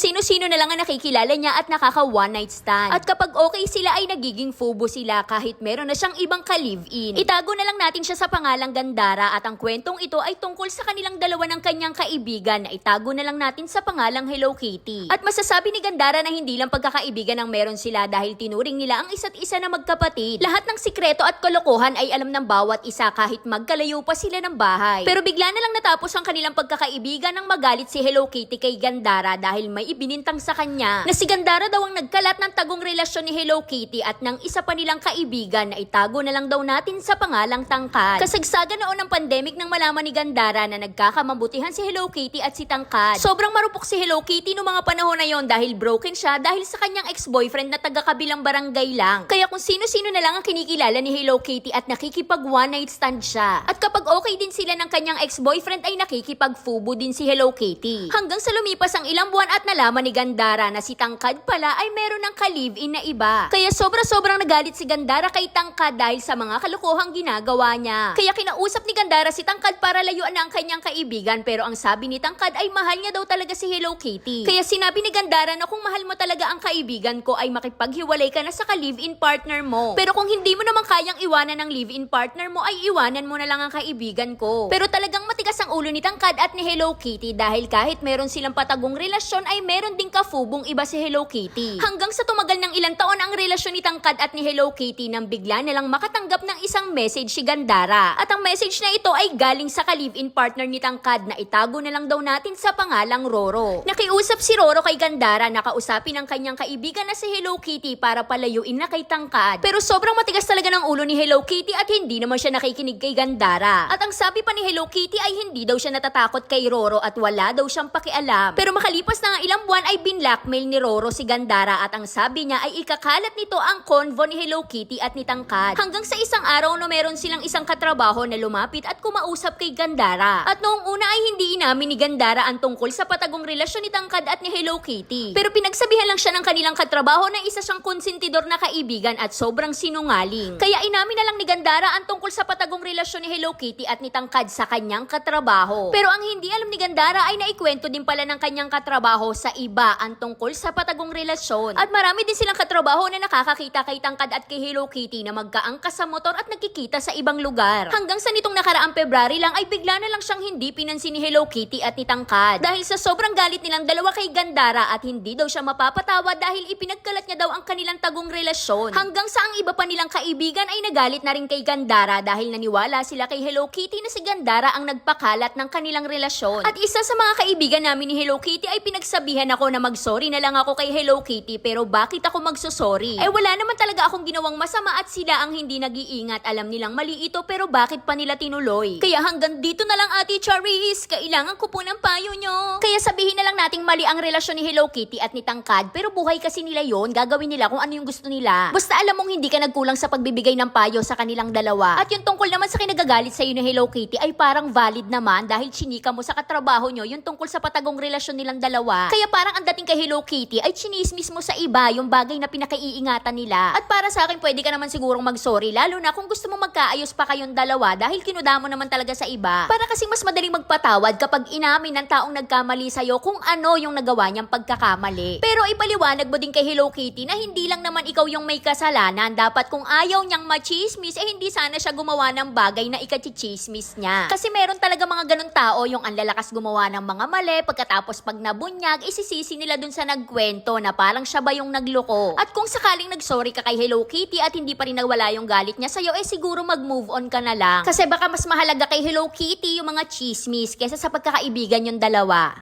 sino-sino na lang ang nakikilala niya at nakaka one night stand. At kapag okay sila ay nagiging fubo sila kahit meron na siyang ibang ka-live-in. Itago na lang natin siya sa pangalang Gandara at ang kwentong ito ay tungkol sa kanilang dalawa ng kanyang kaibigan na itago na lang natin sa pangalang Hello Kitty. At masasabi ni Gandara na hindi lang pagkakaibigan ang meron sila dahil tinuring nila ang isa't isa na magkapatid. Lahat ng sikreto at kalokohan ay alam ng bawat isa kahit magkalayo pa sila ng bahay. Pero bigla na lang natapos ang kanilang pagkakaibigan nang magalit si Hello Kitty kay Gandara dahil may ibinintang sa kanya na si Gandara daw ang nagkalat ng tagong relasyon ni Hello Kitty at ng isa pa nilang kaibigan na itago na lang daw natin sa pangalang Tangkad. Kasagsagan noon ng pandemic nang malaman ni Gandara na nagkakamabutihan si Hello Kitty at si Tangkad. Sobrang marupok si Hello Kitty noong mga panahon na yon dahil broken siya dahil sa kanyang ex-boyfriend na taga-kabilang barangay lang. Kaya kung sino-sino na lang ang kinikilala ni Hello Kitty at nakikipag one night stand siya. At kapag okay din sila ng kanyang ex-boyfriend ay nakikipag-fubo din si Hello Kitty. Hanggang sa lumipas ang ilang buwan at nalaman ni Gandara na si Tangkad pala ay meron ng ka-live-in na iba. Kaya sobra-sobrang nagalit si Gandara kay Tangkad dahil sa mga kalokohang ginagawa niya. Kaya kinausap ni Gandara si Tangkad para layuan na ang kanyang kaibigan pero ang sabi ni Tangkad ay mahal niya daw talaga si Hello Kitty. Kaya sinabi ni Gandara na kung mahal mo talaga ang kaibigan ko ay makipaghiwalay ka na sa ka-live-in partner mo. Pero kung hindi mo naman kayang iwanan ng live-in partner mo ay iwanan mo na lang ang kaibigan ko. Pero talagang matigas ang ulo ni Tangkad at ni Hello Kitty dahil kahit meron silang patagong relasyon ay meron ding kafubong iba si Hello Kitty. Hanggang sa tumagal ng ilang taon ang relasyon ni Tangkad at ni Hello Kitty nang bigla na lang makatanggap ng isang message si Gandara. At ang message na ito ay galing sa ka-live-in partner ni Tangkad na itago na lang daw natin sa pangalang Roro. Nakiusap si Roro kay Gandara na kausapin ang kanyang kaibigan na si Hello Kitty para palayuin na kay Tangkad. Pero sobrang matigas talaga ng ulo ni Hello Kitty at hindi naman siya nakikinig kay Gandara. At ang sabi pa ni Hello Kitty ay hindi daw siya natatakot kay Roro at wala daw siyang pakialam. Pero makalipas na nga ilang buwan ay binlockmail ni Roro si Gandara at ang sabi niya ay ikakalat nito ang convo ni Hello Kitty at ni Tangkad. Hanggang sa isang araw na meron silang isang katrabaho na lumapit at kumausap kay Gandara. At noong una ay hindi inamin ni Gandara ang tungkol sa patagong relasyon ni Tangkad at ni Hello Kitty. Pero pinagsabihan lang siya ng kanilang katrabaho na isa siyang konsentidor na kaibigan at sobrang sinungaling. Kaya inamin na lang ni Gandara ang tungkol sa patagong relasyon ni Hello Kitty at ni Tangkad sa kanyang katrabaho. Pero ang hindi alam ni Gandara ay naikwento din pala ng kanyang katrabaho sa iba ang tungkol sa patagong relasyon. At marami din silang katrabaho na nakakakita kay Tangkad at kay Hello Kitty na magkaangkas sa motor at nagkikita sa ibang lugar. Hanggang sa nitong nakaraang February lang ay bigla na lang siyang hindi pinansin ni Hello Kitty at ni Tangkad. Dahil sa sobrang galit nilang dalawa kay Gandara at hindi daw siya mapapatawa dahil ipinagkalat niya daw ang kanilang tagong relasyon. Hanggang sa ang iba pa nilang kaibigan ay nagalit na rin kay Gandara dahil naniwala sila kay Hello Kitty na si Gandara ang nagpakalat ng kanilang relasyon. At isa sa mga kaibigan namin ni Hello Kitty ay pinagsabihan ako na mag-sorry na lang ako kay Hello Kitty pero bakit ako magsosorry? Eh wala naman talaga akong ginawang masama at sila ang hindi nag-iingat. Alam nilang mali ito pero bakit pa nila tinuloy? Kaya hanggang dito na lang Ate Charis, kailangan ko po ng payo nyo. Kaya sabihin na lang nating mali ang relasyon ni Hello Kitty at ni Tangkad pero buhay kasi nila yon gagawin nila kung ano yung gusto nila. Basta alam mong hindi ka nagkulang sa pagbibigay ng payo sa kanilang dalawa. At yung tungkol naman sa kinagagalit sa iyo ni Hello Kitty ay parang valid naman dahil chinika mo sa katrabaho nyo yung tungkol sa patagong relasyon nilang dalawa. Kaya parang ang dating kay Hello Kitty ay chinismis mo sa iba yung bagay na pinakaiingatan nila. At para sa akin pwede ka naman sigurong mag-sorry lalo na kung gusto mo magkaayos pa kayong dalawa dahil kinudamo naman talaga sa iba. Para kasi mas madaling magpatawad kapag inamin ng taong nagkamali sa'yo kung ano yung nagawa niyang pagkakamali. Pero ipaliwanag mo din kay Hello Kitty na hindi lang naman ikaw yung may kasalanan. Dapat kung ayaw niyang machismis, eh hindi sana siya gumawa ng bagay na ikachichismis niya. Kasi meron talaga mga ganun tao yung ang lalakas gumawa ng mga mali, pagkatapos pag nabunyag, isisisi nila dun sa nagkwento na parang siya ba yung nagloko. At kung sakaling nagsorry ka kay Hello Kitty at hindi pa rin nawala yung galit niya sa'yo, eh siguro mag-move on ka na lang. Kasi baka mas mahalaga kay Hello Kitty yung mga chismis kesa sa pagkakaibigan yung dalawa.